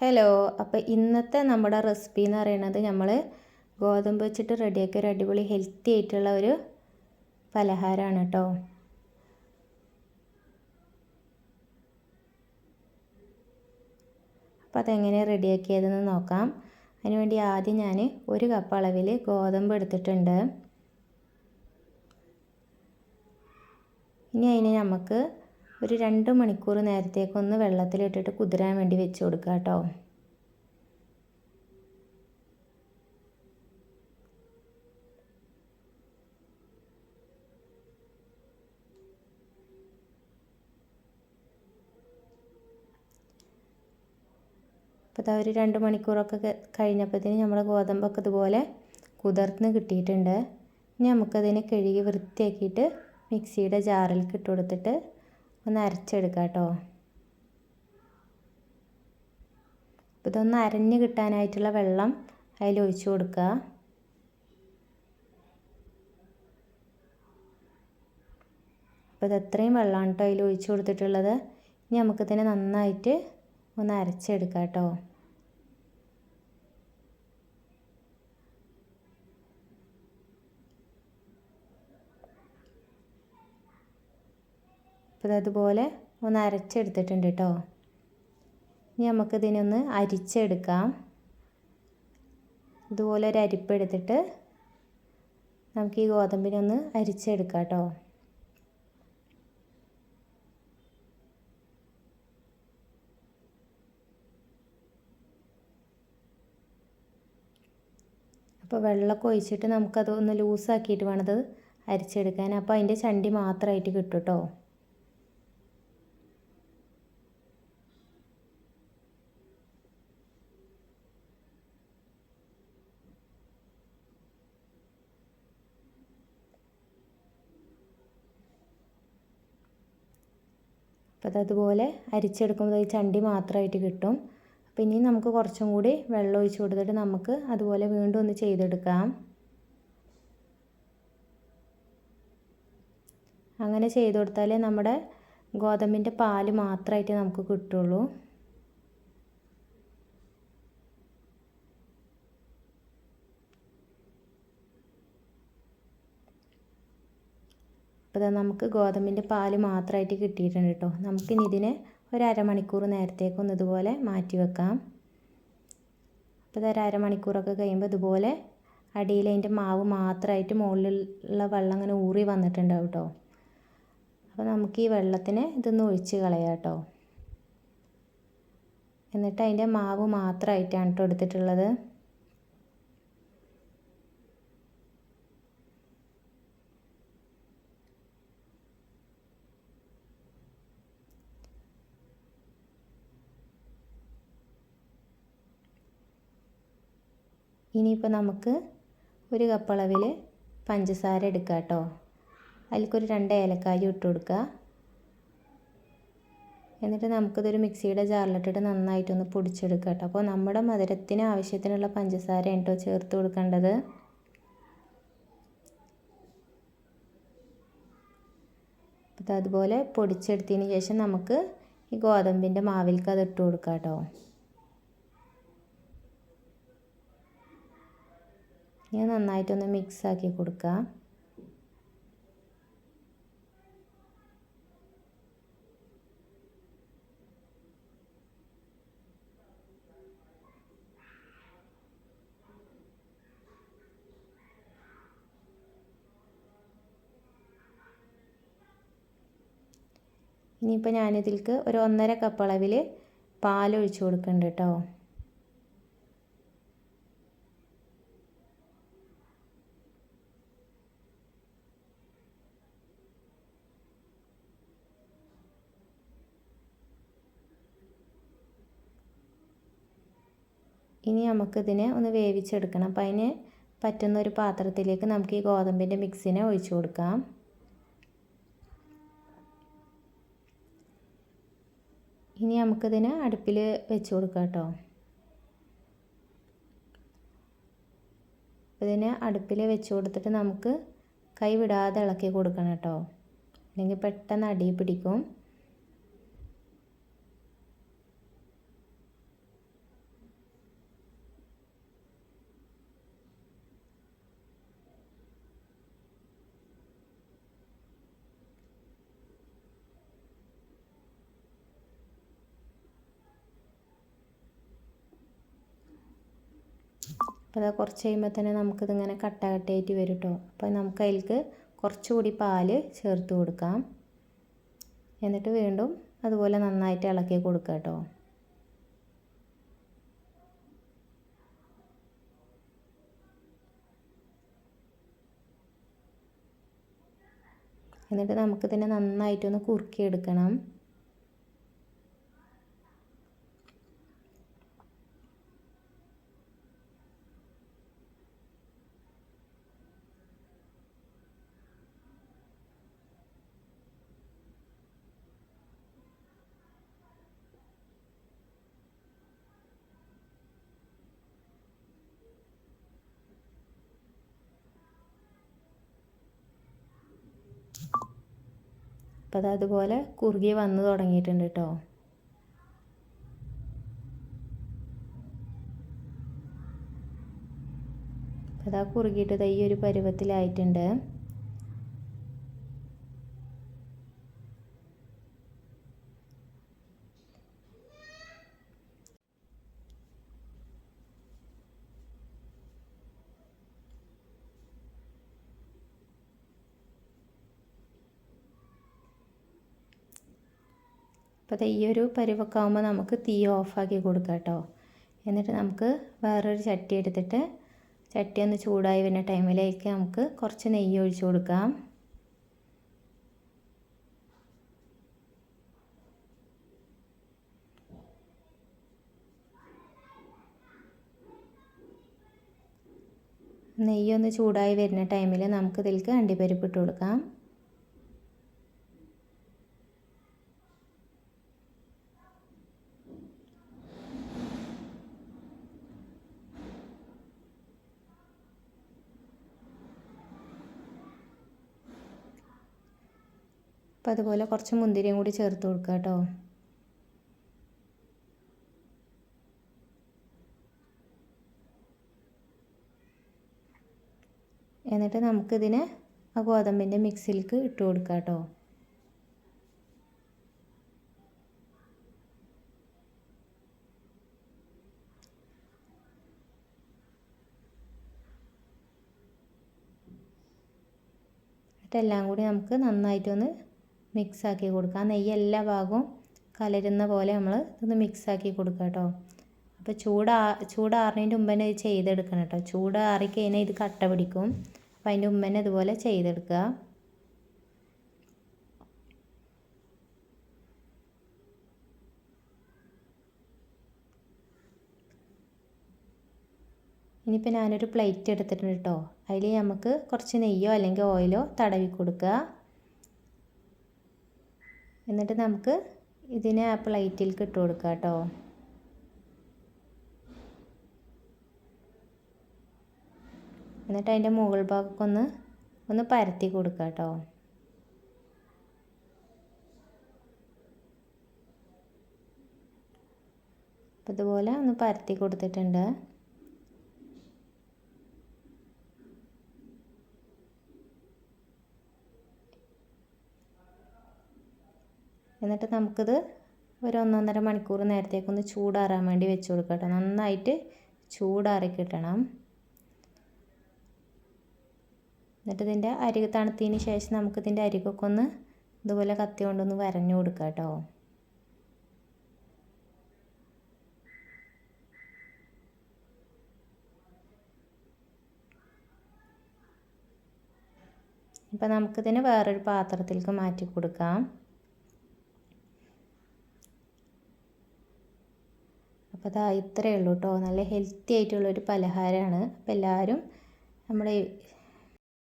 Hello അപ്പോൾ ഇന്നത്തെ നമ്മുടെ റെസിപ്പി എന്ന് പറയുന്നത് നമ്മൾ ഗോതമ്പ് വെച്ചിട്ട് റെഡിയാക്കിയ ഒരു അടിപൊളി ഹെൽത്തി ആയിട്ടുള്ള ഒരു പലഹാരമാണ് കേട്ടോ അപ്പോൾ അതെങ്ങനെ റെഡിയാക്കിയതെന്ന് നോക്കാം. അതിനുവേണ്ടി ആദ്യം ഞാൻ ഒരു കപ്പ് അളവിൽ ഗോതമ്പ് എടുത്തിട്ടുണ്ട്. ഇനി അതിന് നമുക്ക് ഒരു രണ്ട് മണിക്കൂർ നേരത്തേക്കൊന്ന് വെള്ളത്തിലിട്ടിട്ട് കുതിരാൻ വേണ്ടി വെച്ച് കൊടുക്കുക കേട്ടോ അപ്പോൾ ഒരു രണ്ട് മണിക്കൂറൊക്കെ കഴിഞ്ഞപ്പോഴത്തേന് നമ്മുടെ ഗോതമ്പൊക്കെ ഇതുപോലെ കുതിർന്ന് കിട്ടിയിട്ടുണ്ട്. ഇനി നമുക്കതിനെ കഴുകി വൃത്തിയാക്കിയിട്ട് മിക്സിയുടെ ജാറിൽ ഇട്ട് കൊടുത്തിട്ട് ഒന്ന് അരച്ചെടുക്കാം കേട്ടോ അപ്പോൾ ഇതൊന്ന് അരഞ്ഞ് കിട്ടാനായിട്ടുള്ള വെള്ളം അതിൽ ഒഴിച്ചു കൊടുക്കുക അപ്പോൾ ഇത് എത്രയും വെള്ളമാണ് കേട്ടോ അതിൽ ഒഴിച്ചു കൊടുത്തിട്ടുള്ളത്. ഇനി നമുക്കിതിനെ നന്നായിട്ട് ഒന്ന് അരച്ചെടുക്കാം കേട്ടോ അപ്പോൾ അതുപോലെ ഒന്ന് അരച്ചെടുത്തിട്ടുണ്ട് കേട്ടോ. ഇനി നമുക്കിതിനൊന്ന് അരിച്ചെടുക്കാം. ഇതുപോലെ ഒരു അരിപ്പെടുത്തിട്ട് നമുക്ക് ഈ ഗോതമ്പിനൊന്ന് അരിച്ചെടുക്കാം കേട്ടോ. അപ്പോൾ വെള്ളമൊക്കെ ഒഴിച്ചിട്ട് നമുക്കത് ഒന്ന് ലൂസാക്കിയിട്ട് വേണത് അരിച്ചെടുക്കാൻ. അപ്പോൾ അതിന്റെ ചണ്ടി മാത്രമായിട്ട് കിട്ടും കേട്ടോ. അപ്പോൾ അതതുപോലെ അരിച്ചെടുക്കുമ്പോൾ ഈ ചണ്ടി മാത്രമായിട്ട് കിട്ടും. അപ്പോൾ ഇനി നമുക്ക് കുറച്ചും കൂടി വെള്ളം ഒഴിച്ച് കൊടുത്തിട്ട് നമുക്ക് അതുപോലെ വീണ്ടും ഒന്ന് ചെയ്തെടുക്കാം. അങ്ങനെ ചെയ്ത് കൊടുത്താലേ നമ്മുടെ ഗോതമ്പിന്റെ പാൽ മാത്രമായിട്ട് നമുക്ക് കിട്ടുള്ളൂ. അപ്പോൾ നമുക്ക് ഗോതമ്പിന്റെ പാൽ മാത്രമായിട്ട് കിട്ടിയിട്ടുണ്ട് കേട്ടോ നമുക്കിനി ഇതിനെ ഒരു അരമണിക്കൂർ നേരത്തേക്കൊന്ന് ഇതുപോലെ മാറ്റി വെക്കാം. അപ്പോൾ ഇതൊരു അരമണിക്കൂറൊക്കെ കഴിയുമ്പോൾ ഇതുപോലെ അടിയിൽ അതിന്റെ മാവ് മാത്രമായിട്ട് മുകളിലുള്ള വെള്ളം അങ്ങനെ ഊറി വന്നിട്ടുണ്ടാവും കേട്ടോ അപ്പോൾ നമുക്ക് ഈ വെള്ളത്തിനെ ഇതൊന്ന് ഒഴിച്ച് കളയാം കേട്ടോ എന്നിട്ട് അതിന്റെ മാവ് മാത്രമായിട്ടാണ് കേട്ടോ എടുത്തിട്ടുള്ളത്. ഇനിയിപ്പോൾ നമുക്ക് ഒരു കപ്പളവിൽ പഞ്ചസാര എടുക്കുക കേട്ടോ അതിലേക്കൊരു രണ്ട് ഏലക്കായ ഇട്ട് കൊടുക്കുക എന്നിട്ട് നമുക്കിതൊരു മിക്സിയുടെ ജാറിലിട്ടിട്ട് നന്നായിട്ടൊന്ന് പൊടിച്ചെടുക്കുക കേട്ടോ അപ്പോൾ നമ്മുടെ മധുരത്തിന് ആവശ്യത്തിനുള്ള പഞ്ചസാര കേട്ടോ ചേർത്ത് കൊടുക്കേണ്ടത്. അതുപോലെ പൊടിച്ചെടുത്തതിന് ശേഷം നമുക്ക് ഈ ഗോതമ്പിന്റെ മാവിൽക്ക് അത് ഇട്ട് കൊടുക്കാം കേട്ടോ ഇനി നന്നായിട്ടൊന്ന് മിക്സ് ആക്കി കൊടുക്കുക ഇനിയിപ്പോൾ ഞാനിതിലേക്ക് ഒരു ഒന്നര കപ്പ് അളവിൽ പാൽ ഒഴിച്ച് കൊടുക്കുന്നുണ്ട് കേട്ടോ. ഇനി നമുക്കിതിനെ ഒന്ന് വേവിച്ചെടുക്കണം. അപ്പോൾ അതിന് പറ്റുന്ന ഒരു പാത്രത്തിലേക്ക് നമുക്ക് ഈ ഗോതമ്പിന്റെ മിക്സിനെ ഒഴിച്ചു കൊടുക്കാം. ഇനി നമുക്കിതിനെ അടുപ്പിൽ വെച്ച് കൊടുക്കാം കേട്ടോ. ഇതിനെ അടുപ്പിൽ വെച്ച് കൊടുത്തിട്ട് നമുക്ക് കൈ വിടാതെ ഇളക്കി കൊടുക്കണം കേട്ടോ. അല്ലെങ്കിൽ പെട്ടെന്ന് അടി പിടിക്കും. അത് കുറച്ച് കഴിയുമ്പോൾ തന്നെ നമുക്കിതിങ്ങനെ കട്ട കട്ടയായിട്ട് വരും കേട്ടോ അപ്പോൾ നമുക്ക് അതിലേക്ക് കുറച്ചുകൂടി പാൽ ചേർത്ത് കൊടുക്കാം. എന്നിട്ട് വീണ്ടും അതുപോലെ നന്നായിട്ട് ഇളക്കി കൊടുക്കുക കേട്ടോ. എന്നിട്ട് നമുക്കിതിനെ നന്നായിട്ടൊന്ന് കുറുക്കിയെടുക്കണം. അത് അതുപോലെ കുറുകി വന്ന് തുടങ്ങിയിട്ടുണ്ട് കേട്ടോ അതാ കുറുകിയിട്ട് ഈ ഒരു പരുവത്തിലായിട്ടുണ്ട്. അപ്പോൾ ഈ ഒരു പരുവൊക്കെ ആകുമ്പോൾ നമുക്ക് തീ ഓഫാക്കി കൊടുക്കാം കേട്ടോ. എന്നിട്ട് നമുക്ക് വേറൊരു ചട്ടി എടുത്തിട്ട് ചട്ടി ഒന്ന് ചൂടായി വരുന്ന ടൈമിലേക്ക് നമുക്ക് കുറച്ച് നെയ്യ് ഒഴിച്ചു കൊടുക്കാം. നെയ്യൊന്ന് ചൂടായി വരുന്ന ടൈമിൽ നമുക്ക് ഇതിലേക്ക് അണ്ടിപ്പരിപ്പ് ഇട്ട് കൊടുക്കാം. അപ്പോൾ അതുപോലെ കുറച്ച് മുന്തിരിയും കൂടി ചേർത്ത് കൊടുക്കുക കേട്ടോ. എന്നിട്ട് നമുക്കിതിനെ ആ ഗോതമ്പിന്റെ മിക്സിയിലേക്ക് ഇട്ട് കൊടുക്കാം കേട്ടോ. എന്നിട്ടെല്ലാം കൂടി നമുക്ക് നന്നായിട്ടൊന്ന് മിക്സ് ആക്കി കൊടുക്കുക. നെയ്യ് എല്ലാ ഭാഗവും കലരുന്ന പോലെ നമ്മൾ ഇതൊന്ന് മിക്സ് ആക്കി കൊടുക്കുക കേട്ടോ. അപ്പോൾ ചൂടാ ചൂടാറിനതിന്റെ മുമ്പ് ഇത് ചെയ്തെടുക്കണം കേട്ടോ. ചൂടാറി കഴിഞ്ഞാൽ ഇത് കട്ട പിടിക്കും. അപ്പോൾ അതിന്റെ മുമ്പ് ഇതുപോലെ ചെയ്തെടുക്കുക. ഇനിയിപ്പോൾ ഞാനൊരു പ്ലേറ്റ് എടുത്തിട്ടുണ്ട് കേട്ടോ. അതിൽ നമുക്ക് കുറച്ച് നെയ്യോ അല്ലെങ്കിൽ ഓയിലോ തടവി കൊടുക്കുക. എന്നിട്ട് നമുക്ക് ഇതിനെ ആ പ്ലേറ്റിലേക്ക് ഇട്ട് കൊടുക്കാം കേട്ടോ. എന്നിട്ട് അതിന്റെ മുകൾ ഭാഗമൊക്കെ ഒന്ന് ഒന്ന് പരത്തി കൊടുക്കുക കേട്ടോ. അപ്പോൾ ഇതുപോലെ ഒന്ന് പരത്തി കൊടുത്തിട്ടുണ്ട്. എന്നിട്ട് നമുക്കിത് ഒരു ഒന്നൊന്നര മണിക്കൂർ നേരത്തേക്കൊന്ന് ചൂടാറാൻ വേണ്ടി വെച്ച് കൊടുക്കട്ടെ നന്നായിട്ട് ചൂടാറി കിട്ടണം. എന്നിട്ട് ഇതിന്റെ അരി തണുത്തതിന് ശേഷം നമുക്കിതിന്റെ അരികൊക്കെ ഒന്ന് ഇതുപോലെ കത്തി കൊണ്ടൊന്ന് വരഞ്ഞു കൊടുക്കാം കേട്ടോ. ഇപ്പം നമുക്കിതിനെ വേറൊരു പാത്രത്തിലേക്ക് മാറ്റി കൊടുക്കാം. അപ്പോൾ അതാ ഇത്രയേ ഉള്ളൂ കേട്ടോ. നല്ല ഹെൽത്തി ആയിട്ടുള്ളൊരു പലഹാരമാണ്. അപ്പോൾ എല്ലാവരും നമ്മുടെ